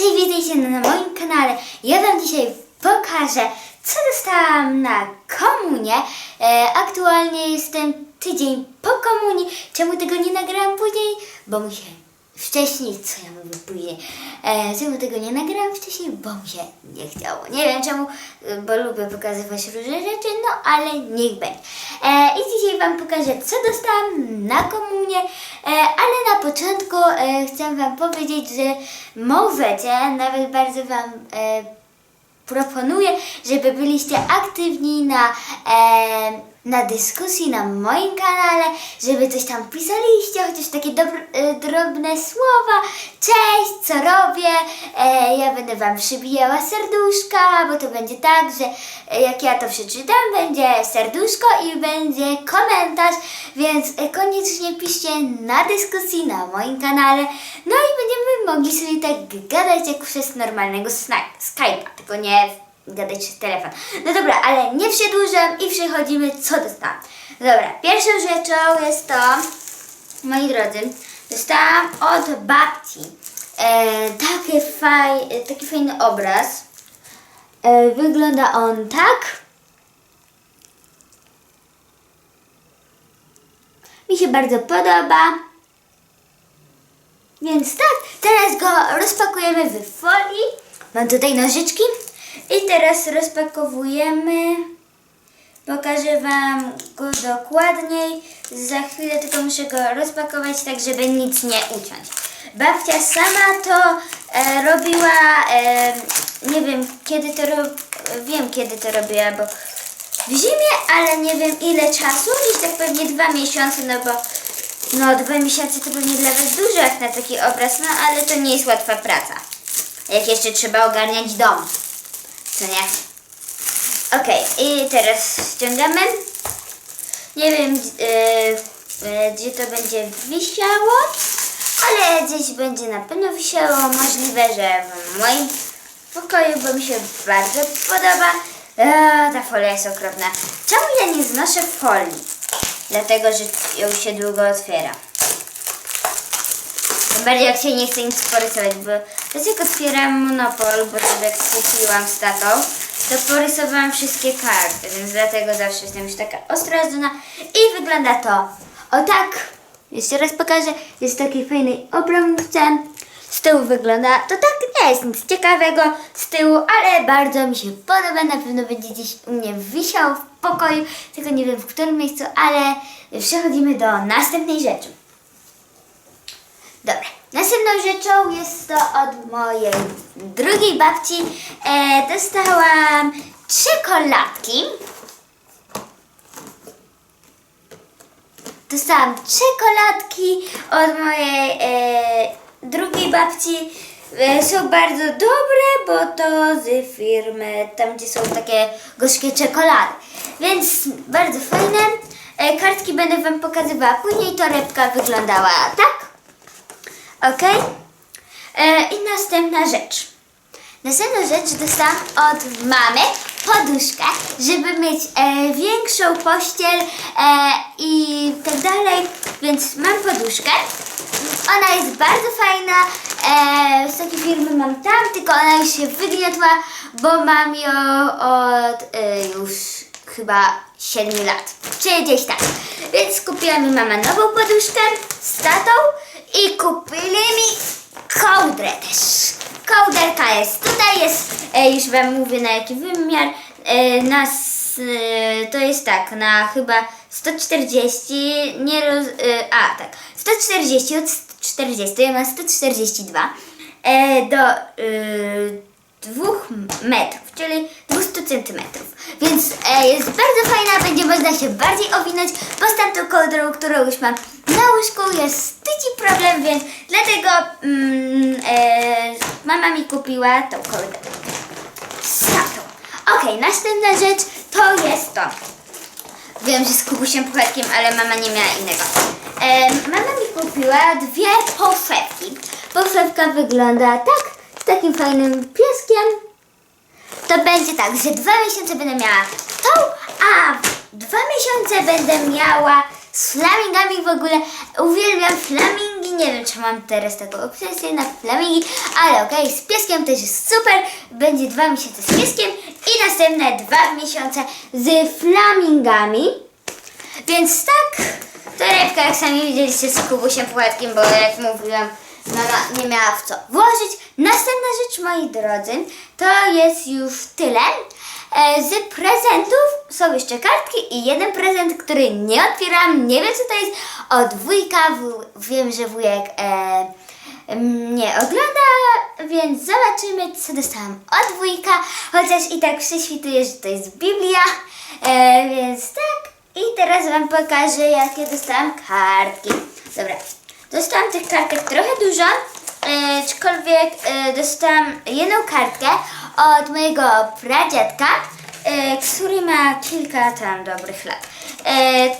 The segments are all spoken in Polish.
Cześć, witajcie na moim kanale. Ja Wam dzisiaj pokażę, co dostałam na komunie. E, aktualnie jestem tydzień po komunii. Czemu tego nie nagrałam później? Bo się wcześniej, co ja mówię później, e, czemu tego nie nagrałam wcześniej? Bo mi się nie chciało. Nie wiem czemu, e, bo lubię pokazywać różne rzeczy, no ale niech będzie. E, I dzisiaj Wam pokażę, co dostałam na komunie, e, ale na początku chcę Wam powiedzieć, że możecie, nawet bardzo Wam proponuję, żeby byliście aktywni na, na dyskusji na moim kanale, żeby coś tam pisaliście, chociaż takie e, drobne słowa. Cześć, co robię? E, ja będę Wam przybijała serduszka, bo to będzie tak, że e, jak ja to przeczytam, będzie serduszko i będzie komentarz, więc e, koniecznie piszcie na dyskusji na moim kanale. No i będziemy mogli sobie tak gadać jak przez normalnego Skype'a, tylko nie gadać przez telefon. No dobra, ale nie przedłużam i przechodzimy co dostałam. Dobra, pierwszą rzeczą jest to, moi drodzy, dostałam od babci e, takie faj, taki fajny obraz. E, wygląda on tak. Mi się bardzo podoba. Więc tak, teraz go rozpakujemy w folii. Mam tutaj nożyczki. I teraz rozpakowujemy. Pokażę Wam go dokładniej. Za chwilę tylko muszę go rozpakować tak, żeby nic nie uciąć. Babcia sama to e, robiła, e, nie wiem kiedy to wiem kiedy to robiła, bo w zimie, ale nie wiem ile czasu, gdzieś tak pewnie dwa miesiące, no bo no dwa miesiące to pewnie dla Was dużo jak na taki obraz, no ale to nie jest łatwa praca. Jak jeszcze trzeba ogarniać dom, co nie? Okej, i teraz ściągamy. Nie wiem, e, gdzie to będzie wisiało, ale gdzieś będzie na pewno wisiało. Możliwe, że w moim pokoju, bo mi się bardzo podoba. E, ta folia jest okropna. Czemu ja nie znoszę folii? Dlatego, że ją się długo otwiera. Bardziej jak się nie chce nic porysować, bo teraz jak otwieram Monopol, bo to jak kupiłam z tatą, to porysowałam wszystkie karty, więc dlatego zawsze jestem już taka ostrożna i wygląda to o tak. Jeszcze raz pokażę, jest w takiej fajnej obramówce. Z tyłu wygląda, to tak nie jest nic ciekawego z tyłu, ale bardzo mi się podoba, na pewno będzie gdzieś u mnie wisiał w pokoju, tylko nie wiem w którym miejscu, ale przechodzimy do następnej rzeczy. Dobra, następną rzeczą jest to od mojej drugiej babci. E, dostałam czekoladki. Dostałam czekoladki od mojej e, drugiej babci. E, są bardzo dobre, bo to z firmy, tam gdzie są takie gorzkie czekolady. Więc bardzo fajne. E, kartki będę Wam pokazywała później. Torebka wyglądała tak. Ok? E, I następna rzecz. Następna rzecz dostałam od mamy poduszkę, żeby mieć e, większą pościel e, i tak dalej, więc mam poduszkę. Ona jest bardzo fajna, e, z takiej firmy mam tam, tylko ona już się wygniotła, bo mam ją od e, już chyba 7 lat, czy gdzieś tak. Więc kupiła mi mama nową poduszkę z tatą i kupili mi kołdrę też. Kołderka jest. Tutaj, jest, e, już Wam mówię na jaki wymiar, e, na, e, to jest tak, na chyba 140, nie roz, e, a tak, 140 od 40, ja mam 142 e, do e, 2 metrów, czyli 200 centymetrów. Więc e, jest bardzo fajna, będzie można się bardziej owinąć, bo tamtą kołdrą, którą już mam na łóżku jest tyci problem, więc dlatego mm, e, mama mi kupiła tą kołdrę. Z tatą. Okej, następna rzecz to jest to. Wiem, że z kukusiem puchatkiem, ale mama nie miała innego. E, mama mi kupiła dwie poszewki. Poszewka wygląda tak, z takim fajnym To będzie tak, że dwa miesiące będę miała tą, a dwa miesiące będę miała z flamingami w ogóle. Uwielbiam flamingi, Nie wiem, czy mam teraz taką obsesję na flamingi, ale okej, z pieskiem też jest super. Będzie dwa miesiące z pieskiem i następne dwa miesiące z flamingami. Więc tak, torebka jak sami widzieliście z Kubusiem Płatkiem, bo jak mówiłam, mama nie miała w co włożyć. Następna rzecz, moi drodzy, to jest już tyle. E, z prezentów są jeszcze kartki i jeden prezent, który nie otwieram, nie wiem co to jest, od wujka, wiem, że wujek e, mnie ogląda, więc zobaczymy, co dostałam od wujka, chociaż i tak prześwituje, że to jest Biblia, e, więc tak. I teraz Wam pokażę, jakie dostałam kartki. Dobra, dostałam tych kartek trochę dużo, e, aczkolwiek e, dostałam jedną kartkę od mojego pradziadka, e, który ma kilka tam dobrych lat.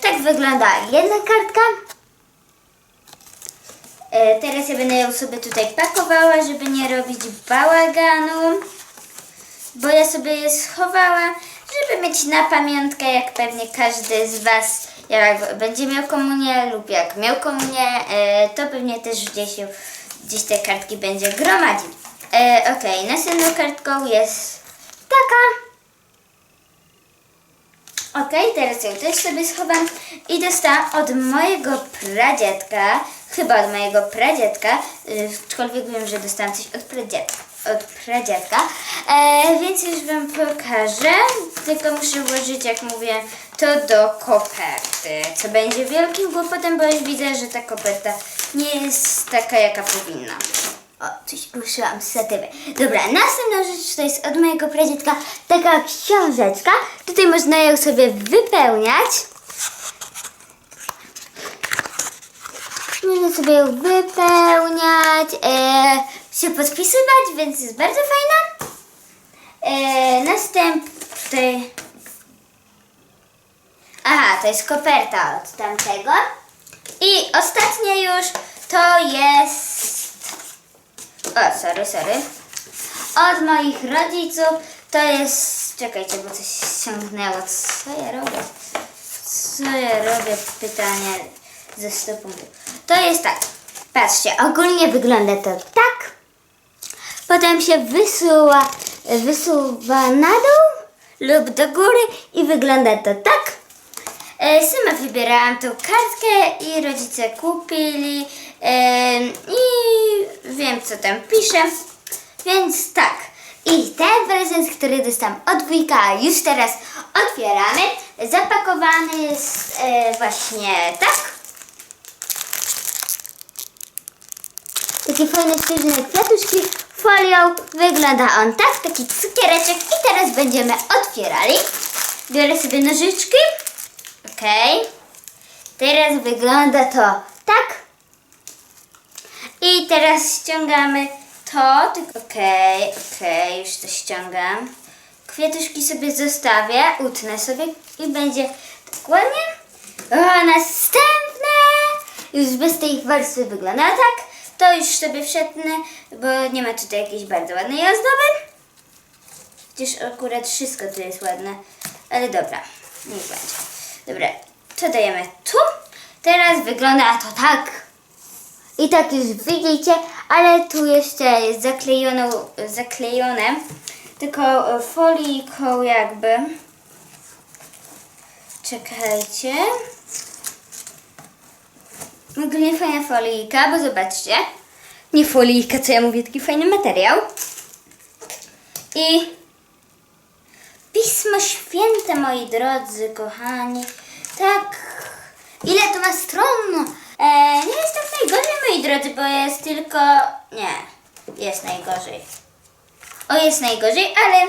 Tak wygląda jedna kartka. Teraz ja będę ją sobie tutaj pakowała, żeby nie robić bałaganu bo ja sobie je schowałam, żeby mieć na pamiątkę, jak pewnie każdy z Was, jak będzie miał komunię lub jak miał komunię, e, to pewnie też gdzieś, gdzieś te kartki będzie gromadził. E, Okej, następną kartką jest taka. Okej, teraz ją też sobie schowam i dostałam od mojego pradziadka, chyba od mojego pradziadka, y, aczkolwiek wiem, że dostałam coś od pradziadka, od pradziadka, e, więc już Wam pokażę, tylko muszę włożyć, jak mówię, to do koperty, co będzie wielkim kłopotem, bo już widzę, że ta koperta nie jest taka, jaka powinna. O, coś ruszyłam z satywy. Dobra, następna rzecz to jest od mojego pradziadka taka książeczka. Tutaj można ją sobie wypełniać. Można sobie ją wypełniać, e, się podpisywać, więc jest bardzo fajna. E, następny... Aha, to jest koperta od tamtego. I ostatnie już to jest... O, sorry, sorry. Od moich rodziców to jest... Czekajcie, bo coś ściągnęło. Co ja robię? Co ja robię? Pytanie ze 100 punktów. To jest tak. Patrzcie, ogólnie wygląda to tak. Potem się wysuwa, wysuwa na dół lub do góry i wygląda to tak. E, sama wybierałam tą kartkę i rodzice kupili e, i wiem co tam pisze, więc tak. I ten prezent, który dostałam od wujka, już teraz otwieramy. Zapakowany jest e, właśnie tak. Takie fajne, sztywne kwiatuszki folią. Wygląda on tak, taki cukiereczek. I teraz będziemy otwierali. Biorę sobie nożyczki. Okej. Teraz wygląda to tak. I teraz ściągamy to. Okej, okej, już to ściągam. Kwiatuszki sobie zostawię, utnę sobie i będzie tak ładnie. O, następne! Już bez tej warstwy wygląda tak. To już sobie wszednę, bo nie ma tutaj jakiejś bardzo ładnej ozdoby. Chociaż akurat wszystko tu jest ładne. Ale dobra, niech będzie. Dobra, to dajemy tu. Teraz wygląda to tak. I tak już widzicie, ale tu jeszcze jest zaklejoną, zaklejone tylko foliką jakby. Czekajcie. Ogólnie fajna folijka, bo zobaczcie. Nie folijka, co ja mówię, taki fajny materiał. I Pismo Święte, moi drodzy, kochani. Tak. Ile to ma stron? E, nie jest tak najgorzej, moi drodzy, bo jest tylko... Nie, jest najgorzej. O, jest najgorzej, ale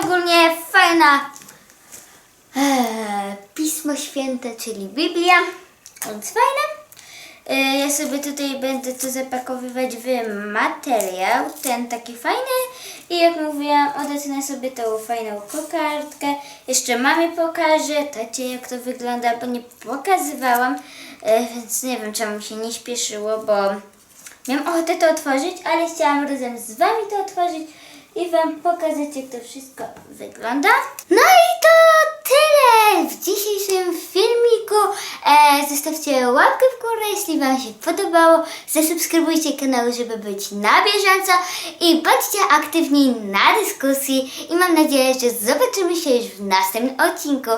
ogólnie fajna e, Pismo Święte, czyli Biblia. Więc fajne. E, Ja sobie tutaj będę to zapakowywać w materiał, ten taki fajny i jak mówiłam, odetnę sobie tą fajną kokardkę. Jeszcze mamie pokażę, tacie jak to wygląda, bo nie pokazywałam, e, więc nie wiem czemu się nie śpieszyło, bo miałam ochotę to otworzyć, ale chciałam razem z wami to otworzyć, i Wam pokazać, jak to wszystko wygląda. No i to tyle w dzisiejszym filmiku. E, zostawcie łapkę w górę, jeśli Wam się podobało. Zasubskrybujcie kanał, żeby być na bieżąco i bądźcie aktywni na dyskusji. I mam nadzieję, że zobaczymy się już w następnym odcinku.